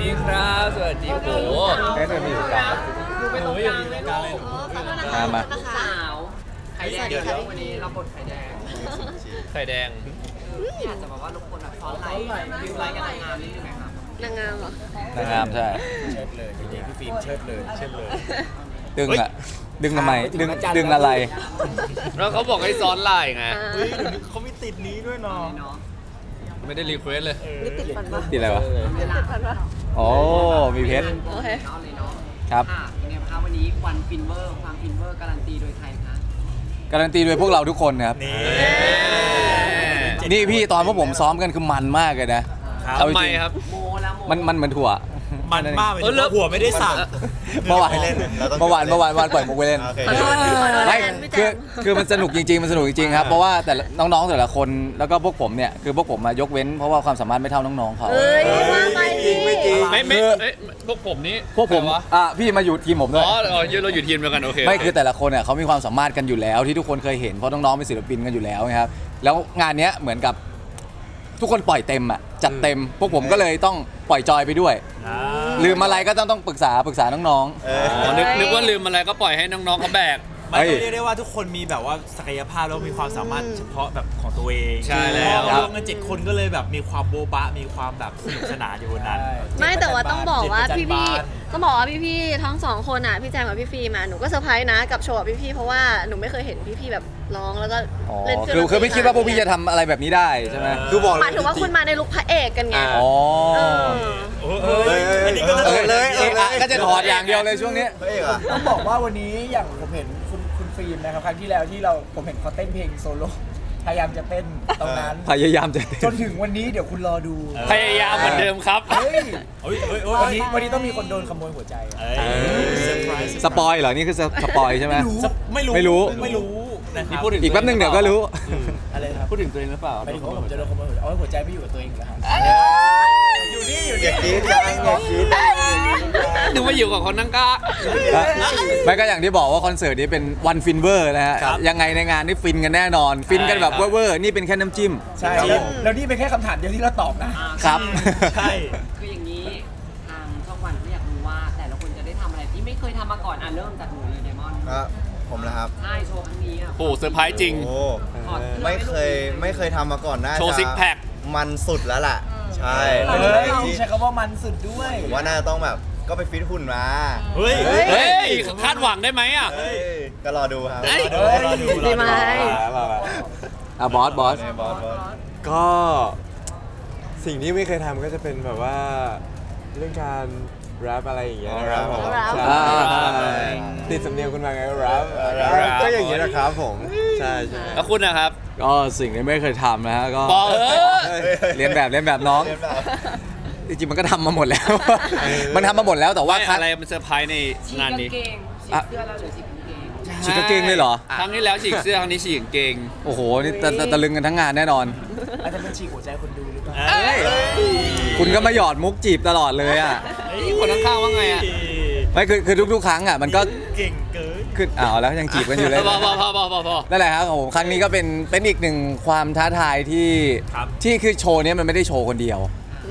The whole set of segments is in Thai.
โอ้โหเอ้ยมันมีอยู่กลางดูไปตรงกลางเลยกลางเลยมามาสาวไข่แดงเดี๋ยววันนี้เราบทไข่แดงไข่แดงอยากจะบอกว่ารบกวนแบบซ้อนไลน์ดิวไลน์กันนางงามนิดนึงไหมครับนางงามเหรอนางงามใช่เชิดเลยจริงๆพี่ฟิล์มเชิดเลยเชิดเลย ดึงอะดึงทำไมดึงดึงอะไร แล้วเขาบอกให้ซ้อนลายไงอ่าเฮ้ยเดี๋ยวนี้เขามีติดนี้ด้วยเนาะเนาะไม่ได้รีเควสเลยนี่ติดฟันปะติดอะไรวะติดฟันปะ โอ้มีเพชร โอเคเนาะเลยเนาะครับค่ะยังไงคะวันนี้วันฟินเวอร์ความฟินเวอร์การันตีโดยใครคะการันตีโดยพวกเราทุกคนนะครับ นี่นี่พี่ตอนพวกผมซ้อมกันคือมันมากเลยนะ ครับ เอาจทำไมริงครับ โมแล้วโมมันมันเหมือนถั่ว มันมากเลยเออแล้วหัวไม่ได้สั่ง เมื่อวานไม่เล่นเราต้องเมื่อวานเมื่อวานเมื่อวานปล่อยมุกไปเล่น โอเค ขอโทษขอโทษไม่แทนพี่แจคือมคือมันสนุกจริงๆ มันสนุกจริงๆครับ เพราะว่าแต่ละน้องๆแต่ละคนแล้วก็พวกผมเนี่ยคือพวกผมมายกเว้น เพราะว่าความสามารถไม่เท่าน้องๆเขา เอ้ยมาไปดิไม่จริง ไม่ไม่คือ เอ้ยพวกผมนี่พวกผมใครวะอะพี่มาอยู่ทีมผมด้วยอ๋ออ๋อเราอยู่ทีมเดียวกันโอเคไม่โเคือแต่ละคนเนี่ยเขามีความสามารถกันอยู่แล้วที่ทุกคนเคยเห็นเพราะน้องๆเป็นศิลปินกันอยู่แล้วนะครับแล้วงานเนี้ยเหมือนกับทุกคนปล่อยเต็มอะจัดเต็ม พวกผมก็เลยต้องปล่อยจอยไปด้วย ลืมอะไรก็ต้องต้องปรึกษาปรึกษาน้องเอออ๋อนึกนึกว่าลืมอะไรก็ปล่อยให้น้องๆเขาแบก มันก็เรียกได้ว่าทุกคนมีแบบว่าศักยภาพแล้วมีความสามารถเฉพาะแบบของตัวเองใช่แล้วพอรวมกันเจ็ดคนก็เลยแบบมีความโบ๊ะบะมีความแบบสนุกสนานอยู่บนนั้น ไม่แต่ว่าต้องบอกว่าพี่พี่เจ็ดประจันบานต้องบอกว่าพี่พี่ๆทั้งสองคนอะพี่แจมกับพี่ฟิล์มอะหนูก็เซอร์ไพรส์นะกับโชว์กับพี่พี่ๆเพราะว่าหนูไม่เคยเห็นพี่พี่ๆแบบร้องแล้วก็ๆอ๋อเล่นเคคืรื่อองดนตรีคือไม่คิดว่าพวกพี่จะทำอะไรแบบนี้ได้ใช่ไหม คือบอกหมายถึงว่าคุณมาในลุคพระเอกกันไงอ๋อเออโอ้เอ้ยอันนี้ก็เออเลยเอเอออเลยก็จะถอดอย่างเดียวเลยช่วงนี้เฮ้ยเหรอต้องบอกว่าวันนี้อย่างผมเห็นคุณคุณ ฟิล์มนะครับครั้งที่แล้วที่เราผมเห็นเขาเต้นเพลงโซโล่พยายามจะเต้นตรงนั้น พยายามจะจนถึงวันนี้เดี๋ยวคุณรอดูพยายามเหมือนเดิมครับ เฮ้ยเฮ้ยเฮ้ยเฮ้ยวันนี้วันนี้ต้องมีคนโดนขโมยหัวใจอะ เอ้ยเซอร์ไพรส์สปอยเหรอ นี่คือสปอยใช่ไหม ไม่รู้ ไม่รู้ ไม่รู้ นะคนี่รับพูดถึงอีกแป๊บนึงเดี๋ยวก็รู้ อะไรครับพูดถึงตัวเองหรือเปล่าหมายถึงว่าผมจะโดนขโมยหัวใจเอาไว้หัวใจไม่อยู่กับตัวเองเหรอครับอยู่นี่อยู่อนี่ย่ากรีดจังอย่ากรีดนึกว่าอยู่กับคนนั่งก้า ไม่ก็อย่างที่บอกว่าคอนเสิร์ตนี้เป็นวันฟินเวอร์นะฮะ ครับ ยังไงในงานนี่ฟินกันแน่นอน ฟินกันแบบใช่ครับเวอร์ๆนี่เป็นแค่น้ำจิ้มใช่แล้วแล้วนี่เป็นแค่คำถามเดียวที่เราตอบนะ ครับ ใช่ คืออย่างนี้ทางช่องวันเขาอยากรู้ว่า แต่ละคนจะได้ทำอะไรที่ไม่เคยทำมาก่อนอะเริ่มจากหนูเลยเดมอน ครับ ผมนะครับ ใช่โชว์ครั้งนี้อะโอ้โหเซอร์ไพรส์จริง โอ้ถอดสื้อไม่เคยไม่เคยทำมาก่อนน่าโชว์จะซิกแพค มันสุดแล้วล่ะ ใช่เฮ้เป็นอะไรยที่ใช้คำว่ามันสุดด้วย ผมว่าน่าจะต้องแบบก็ไปฟิตหุ่นมาเฮ้ย เฮ้ย คาดหวังได้ไหมอะ เฮ้ยก็รอดูครับเฮ้ย รอดูรอดูดีไหมอะบอสบอสในบอสบอส ก็สิ่งที่ไม่เคยทำก็จะเป็นแบบว่า เรื่องการ แรปอะไรอย่างเงี้ยนะครับผมแรป ใช่อ่าติดสำเนียงคุณมาไงแรปแรป ก็อย่างเงี้ยนะครับผม ใช่ใช่แล้วคุณนะครับ ก็สิ่งที่ไม่เคยทำนะฮะก็บอกเออ เรียนแบบเรียนแบบน้องเรียนแบบจริงๆมันก็ทำมาหมดแล้ว มันทำมาหมดแล้วแต่ว่าว่าคัดอะไรมันเซอร์ไพรส์ในฉีกงานกางนี้เกงฉีอะกเสื้อแล้วเหลือฉีกกางเกง ฉีกกางเกงเลยเหรอ ครั้งที่แล้วฉีกเสื้อครั้งนี้ฉีกกางเกงโอ้โห นี่ตะตะตะลึงกันทั้งงานแน่นอน อาจจะเป็นฉีกหัวใจคนดูหรือเปล่าเฮ้ย คุณก็มาหยอดมุกจีบตลอดเลยอะ คนข้างๆว่าไงอะไม่คือคือทุกๆ ครั้งอะมันก็เก่งเกินขึ้นอ้าวแล้วยังจีบกันอยู่เลย พอพอพอพอพอพอ นั่นแหละครับของผมครั้งนี้ก็เป็นเป็นอีกหนึ่งความท้าทายที่ครับ ที่คือโชว์เนี้ยมันไม่ได้โชว์คนเดียว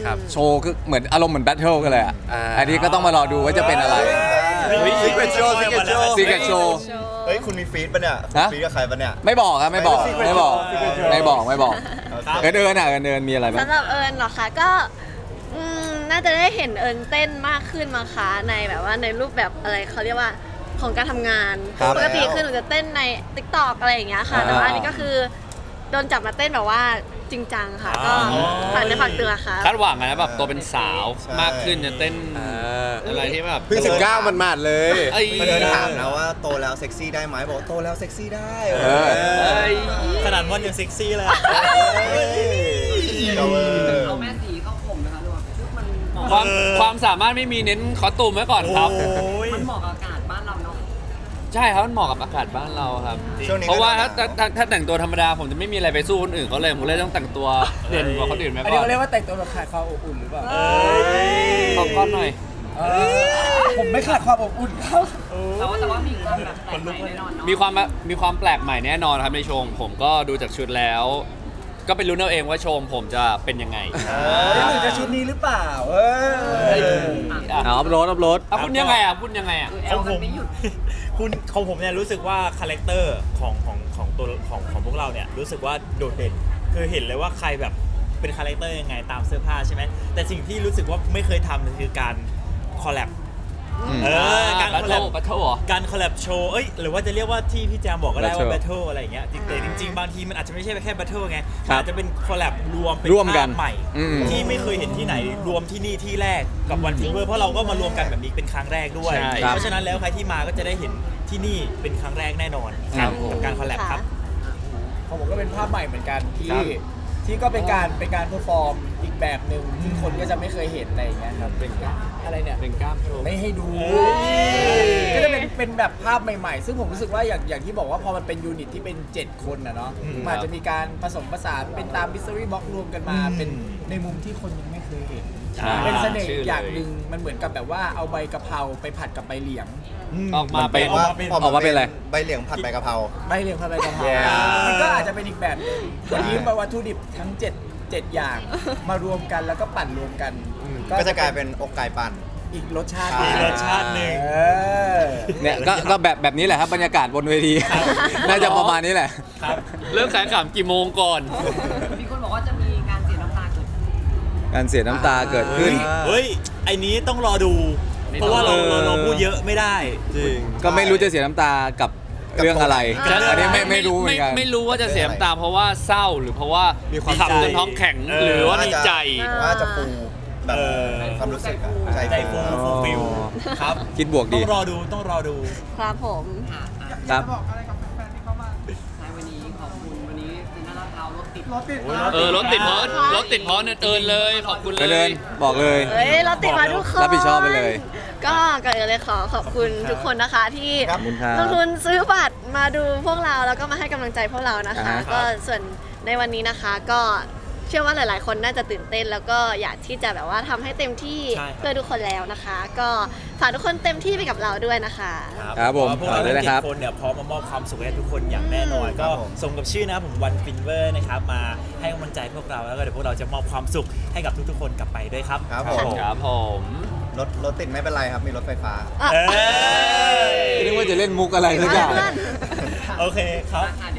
ครับ โชว์คือเหมือนอารมณ์เหมือนแบทเทิลกันเลยอะอ่า อันนี้ก็ต้องมารอดูว่าจะเป็นอะไร เฮ้ย Secret Show Secret Show Secret Show เฮ้ย คุณมีฟีดปะเนี่ยฮะ ฟีดกับใครปะเนี่ย ไม่บอกครับไม่บอก Secret ไม่บอก Show Secret Show ไม่บอก ไม่บอกครับเอินเอินอะเอินเอินมีอะไรบ้างสำหรับเอิญเหรอคะก็อืม น่าจะได้เห็นเอิญเต้นมากขึ้นมาคะในแบบว่าในรูปแบบอะไรเขาเรียกว่าของการทำงานครับปกติคือหนูจะเต้นใน t ิ k t o k อะไรอย่างเงี้ยค่ะอ่าแต่ว่าอันนี้ก็คือโดนจับมาเต้นแบบว่าจริงจังค่ะ ก็อ๋อ ฝากในอฝากเตือนค่ะ คาดหวังอะนะแบบตัวเป็นสาวใช่ มากขึ้นจะเต้นอ่าอะไรที่แบบเพิ่งสิบเก้ามันมาดเลยเอ้ยมาเดินถามนะว่าโตแล้วเซ็กซี่ได้ไหมบอกว่าโตแล้วเซ็กซี่ได้เออ เอ้ยขนาดมอนยังเซ็กซี่เลยก็เวอร์เอา ดมันเหมาะความความสามารถไม่มีเน้นคอสตูมไว้ก่อนครับ โอ้ย มันเหมาะกับอากาศบ้านเราเนาะใช่ครับมันเหมาะกับอากาศบ้านเราครับ ช่วงนี้เพราะว่าก็ถ้าถ้าถ้าถ้าแต่งตัวธรรมดาผมจะไม่มีอะไรไปสู้คนอื่นเขาเลยผมเลยต้องแต่งตัวเด่นกว่าคนอื่นไหมอันก่นี้อนเขาเรียกว่าแต่งตัวแบบขาดความอบอุ่นหรือเปล่าเอ้ยขอก้อนหน่อย เออผมไม่ขาดความอบอุ่นครับ แต่ว่าแต่ว่ามีความแบบแปลกใหม่แน่นอนเนาะมีความมีความแปลกใหม่แน่นอนครับในโชว์ของผมก็ดูจากชุดแล้ว ก็ไปรู้นเอาเองว่าโชมผมจะเป็นยังไงเฮ้ยหรือจะชุดนี้หรือเปล่าเอออะเอาอัพโหลดอัพโหลดอะคุณยังไงอะคุณยังไงอะคือแอขอลงผมันมไม่หยุดคุณของผมเนี่ยรู้สึกว่าคาแรคเตอร์ของของของตัวของของพวกเราเนี่ยรู้สึกว่าโดดเด่นคือเห็นเลยว่าใครแบบเป็นคาแรคเตอร์ยังไงตามเสื้อผ้าใช่ไหมแต่สิ่งที่รู้สึกว่าไม่เคยทำคือการคอลแลบอืม เออการบัตคอลเทิแลลบ บัตเทิลเหรอ การคอลแลบโชว์ เอ้ย หรือว่าจะเรียกว่าที่พี่แจมบอกก็ได้ว่า Battle แบทเทิลอะไรอย่างเงี้ยจริงแต่จริง ๆ บางทีมันอาจจะไม่ใช่แค่แบทเทิลไงครับอาจจะเป็นคอลแลบรวมเป็นร่วมกันภาพใหม่ อืมที่ไม่เคยเห็นที่ไหน รวมที่นี่ที่แรกกับวันฟิเวอร์เพราะเราก็มารวมกันแบบนี้เป็นครั้งแรกด้วย ใช่ครับ เพราะฉะนั้นแล้วใครที่มาก็จะได้เห็นที่นี่เป็นครั้งแรกแน่นอนครับกับการคอลแลบครับ ของผมก็เป็นภาพใหม่เหมือนกันที่ครับ ที่ก็เป็นการเป็นการเพอร์ฟอร์มอีกแบบหนึ่งที่คนก็จะไม่เคยเห็นอะไรอย่างเงี้ยครับเป็นอะไรเนี่ย เป็นกล้ามโชว์ ไม่ให้ดูเอ้ยก็จะเป็นเป็นแบบภาพใหม่ๆ ซึ่งผมรู้สึกว่าอย่างอย่างที่บอกว่าพอมันเป็นยูนิตที่เป็น 7 คนนะเนาะอืมมันอาจจะมีการผสมผสานเป็นตามบิสซิรี่บ็อกรวมกันมา อืม เป็นในมุมที่คนยังไม่เคยเห็น ใช่ เป็นเสน่ห์ชื่ออีเลยกอย่างหนึ่งมันเหมือนกับแบบว่าเอาใบกะเพราไปผัดกับใบเหลียง ออกมาเป็น ออกมาเป็น ออกมาเป็นอะไร ใบเหลียงผัดใบกะเพรา ใบเหลียงผัดใบกะเพรา Yeah มันก็อาจจะเป็นอีกแบบหนึงวันนี้มาวัตถุดิบทั้ง 7 7 อย่างมารวมกันแล้วก็ปั่นรวมกัน ก็จะกลายเป็นอกไก่ปั่น อีกรสชาติใช่อีกรสชาติหนึ่ง เออ เนี่ยก็ก็แบบแบบนี้แหละครับบรรยากาศบนเวที น่าจะประมาณนี้แหละ ครับ เริ่มขายขำกี่โมงก่อน มีคนบอกว่าจะมี การเสียน้ำตาเกิดขึ้น เฮ้ยไอ้นี้ต้องรอดู เพราะว่าเราเราเราพูดเยอะไม่ได้ จริง ก็ไม่รู้จะเสียน้ำตากับเรื่องอะไร กับอันนี้ไม่ไม่รู้เหมือนกัน ไม่รู้ว่าจะเสียน้ำตาเพราะว่าเศร้าหรือเพราะว่ามีความขับใจจนท้องแข็งเออ หรือว่าดีใจ ว่าจะฟูแบบเออ ความรู้สึกอะใจใจฟูฟูฟูฟิลครับ คิดบวกต้ดีองรอดูต้องรอดู ครับผมค่ะอะครับ ร้าวรถติดโอ้ยเออรถติดเพราะรถติดเพราะเนินๆเลยขอบคุณไปเลเลยย บอกเลย เฮ้ยเราติดมาทุกคนรับผิดชอบไปเลยก็ก่อนอื่นเลยขอขอบคุณทุกคนนะคะที่ขอบคุณครับลงทุนซื้อบัตรมาดูพวกเราแล้วก็มาให้กำลังใจพวกเรานะคะ อ่าฮะ ก็ส่วนในวันนี้นะคะก็ เชื่อว่าหลายๆ คนน่าจะตื่นเต้น แล้วก็อยากที่จะแบบว่าทำให้เต็มที่ใช่ครับเพื่อทุกคนแล้วนะคะ ก็ฝากทุกคนเต็มที่ไปกับเราด้วยนะคะครับผมพวกเราขอบคุณทั้งนะครับเจ็ดคนเนี่ยพร้อมมามอบความสุขให้ทุกคนอย่างแน่นอน ก็ครับผมสมกับชื่อนะครับผมวันฟินเวอร์นะครับมาให้กำลังใจพวกเราแล้วก็เดี๋ยวพวกเราจะมอบความสุขให้กับทุกๆ คนกลับไปด้วยครับครับผมครับผมรถรถติดไม่เป็นไรครับมีรถไฟฟ้าเอ้ยนึกว่าจะเล่นมุกอะไรสักอย่างเพื่อนโอเคครับค่ะเดี๋ยว